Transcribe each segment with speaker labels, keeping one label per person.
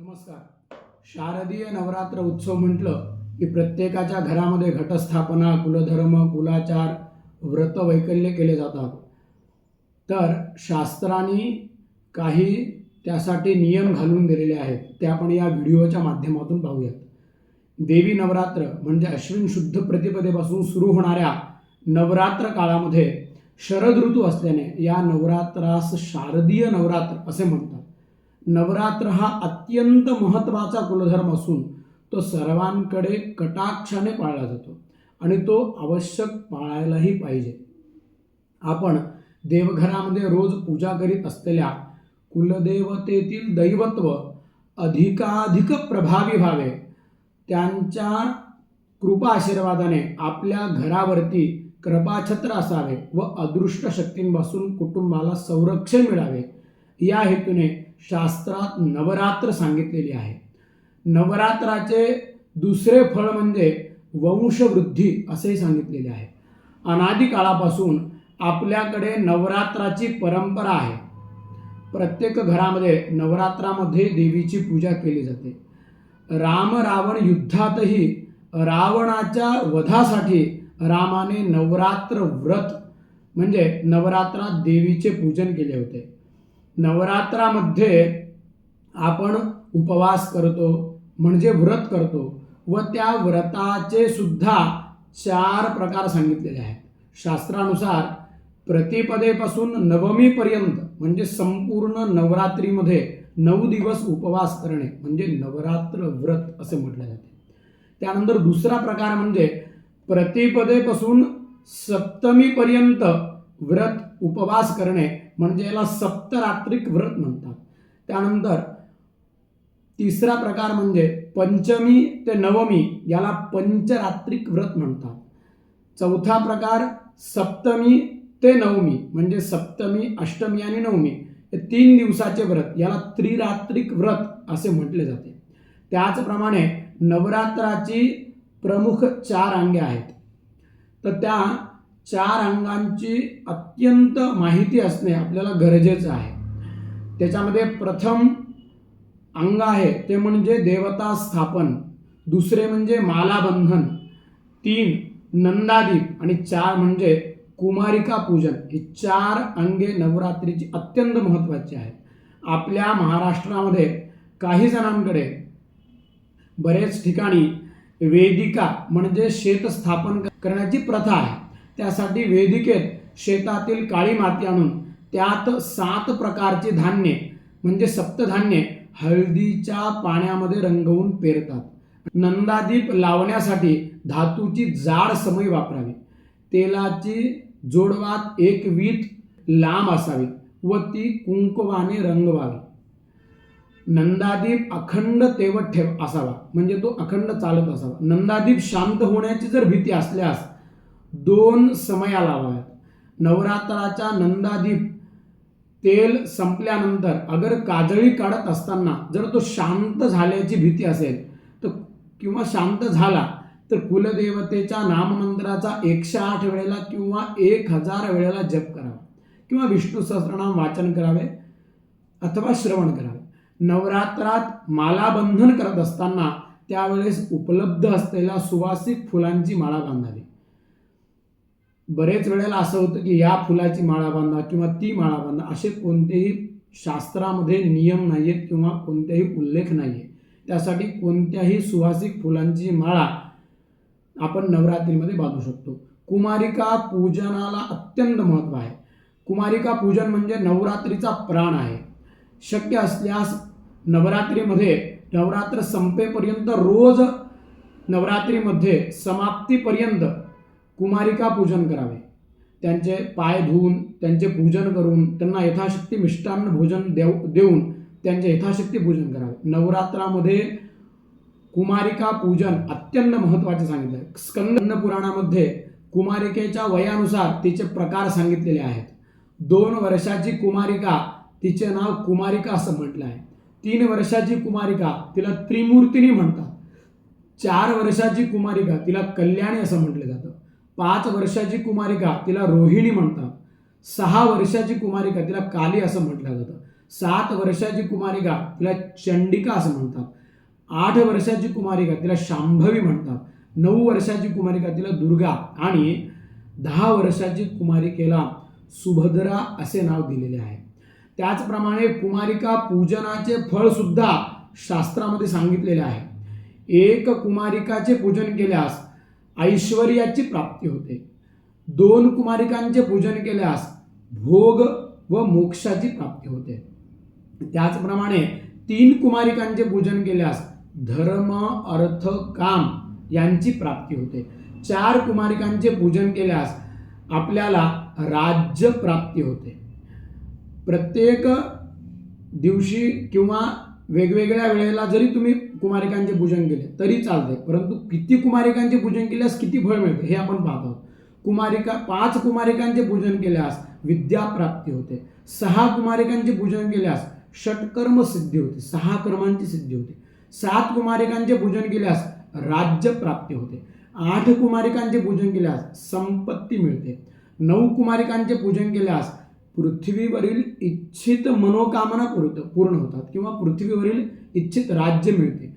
Speaker 1: नमस्कार. शारदीय नवरात्र उत्सव म्हटलं की प्रत्येकाच्या घरामध्ये घटस्थापना कुलधर्म कुलाचार व्रत वैकल्य केले जातात. तर शास्त्रांनी काही त्यासाठी नियम घालून दिलेले आहेत. ते आपण या व्हिडिओच्या माध्यमातून पाहूयात. देवी नवरात्र म्हणजे अश्विन शुद्ध प्रतिपदेपासून सुरू होणाऱ्या नवरात्र काळामध्ये शरद ऋतू असल्याने या नवरात्रास शारदीय नवरात्र असे म्हणतात. नवरात्र हा अत्यंत महत्त्वाचा कुलधर्म असून तो सर्वांकडे कटाक्षाने पाळला जातो आणि तो आवश्यक पाळायलाही पाहिजे. आपण देवघरामध्ये रोज पूजा करीत असलेल्या कुलदेवतेतील दैवत्व अधिकाधिक प्रभावी व्हावे. त्यांच्या कृपा आशीर्वादाने आपल्या घरावरती कृपाछत्र असावे व अदृष्ट शक्तींपासून कुटुंबाला संरक्षण मिळावे. या हेतूने शास्त्रात नवरात्र सांगितलेली आहे. नवरात्राचे दुसरे फळ म्हणजे वंशवृद्धी असेही सांगितलेले आहे. अनादी काळापासून आपल्याकडे नवरात्राची परंपरा आहे. प्रत्येक घरामध्ये नवरात्रामध्ये देवीची पूजा केली जाते. राम रावण युद्धातही रावणाच्या वधासाठी रामाने नवरात्र व्रत म्हणजे नवरात्रात देवीचे पूजन केले होते. नवरात्रामध्ये आपण उपवास करतो म्हणजे व्रत करतो. व त्या व्रताचे सुद्धा चार प्रकार सांगितलेले आहेत. शास्त्रानुसार प्रतिपदेपासून नवमीपर्यंत म्हणजे संपूर्ण नवरात्रीमध्ये नऊ दिवस उपवास करणे म्हणजे नवरात्र व्रत असे म्हटले जाते. त्यानंतर दुसरा प्रकार म्हणजे प्रतिपदेपासून सप्तमीपर्यंत व्रत उपवास करणे म्हणजे याला सप्तरात्रिक व्रत म्हणतात. त्यानंतर तिसरा प्रकार म्हणजे पंचमी ते नवमी याला पंचरात्रिक व्रत म्हणतात. चौथा प्रकार सप्तमी ते नवमी म्हणजे सप्तमी अष्टमी आणि नवमी हे तीन दिवसाचे व्रत. याला त्रिरात्रिक व्रत असे म्हटले जाते. त्याचप्रमाणे नवरात्राची प्रमुख चार अंगे आहेत. तर त्या चार अंगांची अत्यंत माहिती असणे आपल्याला गरजेचं आहे. त्याच्यामध्ये प्रथम अंग आहे ते म्हणजे देवता स्थापन. दुसरे म्हणजे मालाबंधन तीन नंदादीप. आणि चार म्हणजे कुमारिका पूजन. ही चार अंगे नवरात्रीची अत्यंत महत्त्वाची आहेत. आपल्या महाराष्ट्रामध्ये काही जणांकडे बरेच ठिकाणी वेदिका म्हणजे शेत स्थापन करण्याची प्रथा आहे. त्यासाठी वेदिकेत शेतातील काळी माती आणून त्यात सात प्रकारची धान्ये म्हणजे सप्तधान्ये हळदीच्या पाण्यामध्ये रंगवून पेरतात. नंदादीप लावण्यासाठी धातूची जाड समई वापरावी. तेलाची जोडवात एक वीट लांब असावी व ती कुंकवाने रंगवावी. नंदादीप अखंड तेवत ठेव असावा म्हणजे तो अखंड चालत असावा. नंदादीप शांत होण्याची जर भीती असल्यास दोन समया लावाव्यात. नवरात्राच्या नंदादीप तेल संपल्यानंतर अगर काजळी काढत असताना जर तो शांत झाल्याची भीती असेल तर किंवा शांत झाला तर कुलदेवतेच्या नाममंत्राचा एकशे आठ वेळेला किंवा एक हजार वेळेला जप करावा. किंवा विष्णू सहस्रनाम वाचन करावे अथवा श्रवण करावे. नवरात्रात मालाबंधन करत असताना त्यावेळेस उपलब्ध असलेल्या सुवासिक फुलांची माळा बांधावी. बरेच वेळेला असं होतं की या फुलाची माळा बांधा किंवा ती माळा बांधा असे कोणतेही शास्त्रामध्ये नियम नाही आहेत किंवा कोणतेही उल्लेख नाही आहे त्यासाठी कोणत्याही सुवासिक फुलांची माळा आपण नवरात्रीमध्ये बांधू शकतो. कुमारिका पूजनाला अत्यंत महत्त्व आहे. कुमारिका पूजन म्हणजे नवरात्रीचा प्राण आहे. शक्य असल्यास नवरात्रीमध्ये नवरात्र संपेपर्यंत रोज नवरात्रीमध्ये समाप्तीपर्यंत कुमारिका पूजन करावे. त्यांचे पाय धुवून त्यांचे पूजन करून त्यांना यथाशक्ती मिष्टान्न भोजन देव देऊन त्यांचे यथाशक्ती पूजन करावे. नवरात्रामध्ये कुमारिका पूजन अत्यंत महत्त्वाचे सांगितले. आहे स्कंद पुराणामध्ये कुमारिकेच्या वयानुसार तिचे प्रकार सांगितलेले आहेत. दोन वर्षाची कुमारिका तिचे नाव कुमारिका असं म्हटलं आहे. तीन वर्षाची कुमारिका तिला त्रिमूर्तिनी म्हणतात. चार वर्षाची कुमारिका तिला कल्याणी असं म्हटलं पाच वर्षाची कुमारिका तिला रोहिणी म्हणतात. सहा वर्षाची कुमारिका तिला काली असं म्हटलं जातं. सात वर्षाची कुमारिका तिला चंडिका असं म्हणतात. आठ वर्षाची कुमारिका तिला शांभवी म्हणतात. नऊ वर्षाची कुमारिका तिला दुर्गा आणि दहा वर्षाची कुमारिकेला सुभद्रा असे नाव दिलेले आहे. त्याचप्रमाणे कुमारिका पूजनाचे फळ सुद्धा शास्त्रामध्ये सांगितलेले आहे. एक कुमारिकाचे पूजन केल्यास ऐश्वर्याची प्राप्ती होते. दोन कुमारिकांचे पूजन केल्यास भोग व मोक्षाची प्राप्ती होते. त्याचप्रमाणे तीन कुमारिकांचे पूजन केल्यास धर्म अर्थ काम यांची प्राप्ती होते. चार कुमारिकांचे पूजन केल्यास आपल्याला राज्य प्राप्ती होते. प्रत्येक दिवशी किंवा वेगवेगळ्या वेळेला जरी तुम्ही कुमारिकांचे पूजन केले तरी चालते परंतु किती कुमारिकांचे पूजन केल्यास किती फळ मिळते हे आपण पाहत आहोत. कुमारिका पाच कुमारिकांचे पूजन केल्यास विद्याप्राप्ती होते. सहा कुमारिकांचे पूजन केल्यास षटकर्म सिद्धी होते. सहा कर्मांची सिद्धी होते. सात कुमारिकांचे पूजन केल्यास राज्य प्राप्ती होते. आठ कुमारिकांचे पूजन केल्यास संपत्ती मिळते. नऊ कुमारिकांचे पूजन केल्यास पृथ्वीवरील इच्छित मनोकामना पूर्ण पूर्ण होतात किंवा पृथ्वीवरील इच्छित राज्य मिळते.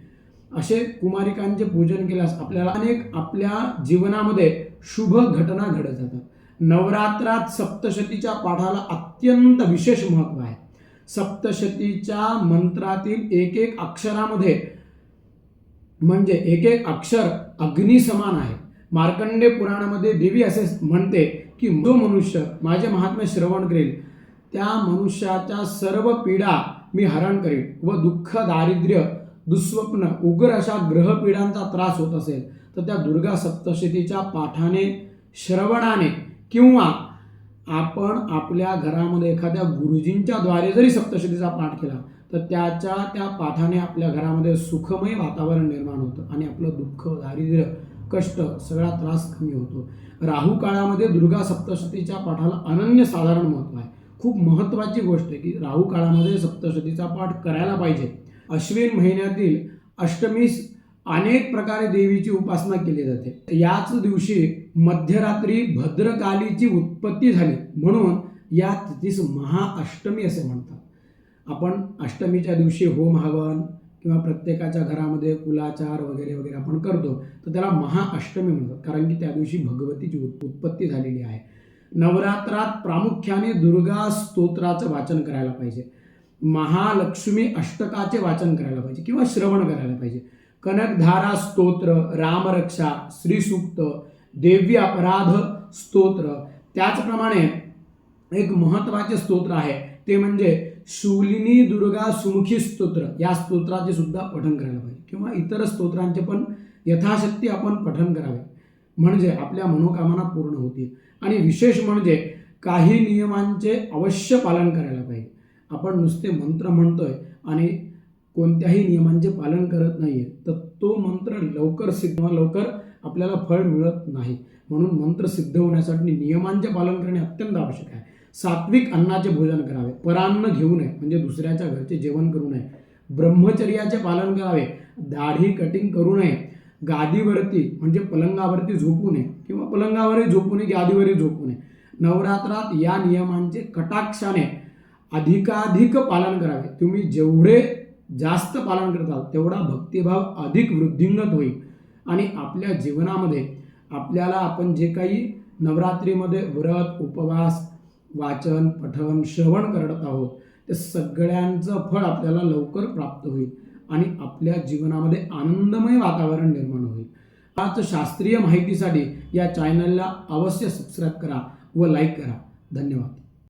Speaker 1: असे कुमारिकांचे पूजन केल्यास आपल्याला अनेक आपल्या जीवनामध्ये शुभ घटना घडत जातात. नवरात्रात सप्तशतीच्या पाठाला अत्यंत विशेष महत्त्व आहे. सप्तशतीच्या मंत्रातील एक एक अक्षरामध्ये म्हणजे एक एक अक्षर अग्निसमान आहे. मार्कंडे पुराणामध्ये देवी असे म्हणते की जो मनुष्य माझे महात्म्य श्रवण करेल. त्या मनुष्याच्या सर्व पीडा मी हरण करेन व दुःख दारिद्र्य दुःस्वप्न उग्र अशा ग्रहपीडांचा त्रास होत असेल तर त्या दुर्गा सप्तशतीच्या पाठाने श्रवणाने किंवा आपण आपल्या घरामध्ये एखाद्या गुरुजींच्या द्वारे जरी सप्तशतीचा पाठ केला तर त्याच्या त्या पाठाने आपल्या घरामध्ये सुखमय वातावरण निर्माण होतं आणि आपलं दुःख दारिद्र्य कष्ट सगळा त्रास कमी होतो. राहू काळामध्ये दुर्गा सप्तशतीच्या पाठाला अनन्य साधारण महत्त्व आहे. खूप महत्त्वाची गोष्ट आहे की राहू काळामध्ये सप्तशतीचा पाठ करायला पाहिजे. अश्विन महिन्यातील अष्टमीस अनेक प्रकारे देवीची उपासना केली जाते. याच दिवशी मध्यरात्री भद्रकालीची उत्पत्ती झाली. म्हणून या तिथीस महाअष्टमी असे म्हणतात. आपण अष्टमीच्या दिवशी होम हवन किंवा प्रत्येकाच्या घरामध्ये कुलाचार वगैरे वगैरे आपण करतो तर त्याला महाअष्टमी म्हणतात. कारण की त्या दिवशी भगवतीची उत्पत्ती झालेली आहे. नवरात्रात प्रामुख्याने दुर्गा स्तोत्राचं वाचन करायला पाहिजे. महालक्ष्मी अष्टकाचे वाचन करायला पाहिजे किंवा श्रवण करायला पाहिजे. कनकधारा स्तोत्र रामरक्षा श्रीसूक्त देवी अपराध स्तोत्र त्याचप्रमाणे एक महत्त्वाचे स्तोत्र आहे ते म्हणजे शूलिनी दुर्गा सुमुखी स्तोत्र या स्तोत्राचे सुद्धा पठण करायला पाहिजे. किंवा इतर स्तोत्रांचे पण यथाशक्ती आपण पठण करावे. म्हणजे आपल्या मनोकामना पूर्ण होतील. आणि विशेष म्हणजे काही नियमांचे अवश्य पालन करायला पाहिजे. आपण नुसते मंत्र म्हणतोय आणि कोणत्याही नियमांचे पालन करत नाहीये तर तो मंत्र लवकर सिद्ध लवकर आपल्याला फळ मिळत नाही. म्हणून मंत्र सिद्ध होण्यासाठी नियमांचे पालन करणे अत्यंत आवश्यक आहे. सात्विक अन्नाचे भोजन करावे. परान्न घेऊ नये म्हणजे दुसऱ्याच्या घरचे जेवण करू नये. ब्रह्मचर्याचे पालन करावे. दाढी कटिंग करू नये. गादीवरती म्हणजे पलंगावरती झोपू नये किंवा पलंगावरही झोपू नये गादीवरही झोपू नये. नवरात्रात या नियमांचे कटाक्षाने अधिकाधिक पालन करावे. तुम्ही जेवढे जास्त पालन करताल तेवढा भक्तिभाव अधिक वृद्धिंगत होईल. आणि आपल्या जीवनामध्ये आपल्याला आपण जे काही नवरात्रीमध्ये व्रत उपवास वाचन पठन श्रवण करत आहोत ते सगळ्यांचं फळ आपल्याला लवकर प्राप्त होईल आणि आपल्या जीवनामध्ये आनंदमय वातावरण निर्माण होईल. आज शास्त्रीय माहितीसाठी या चॅनलला अवश्य सबस्क्राईब करा व लाईक करा. धन्यवाद.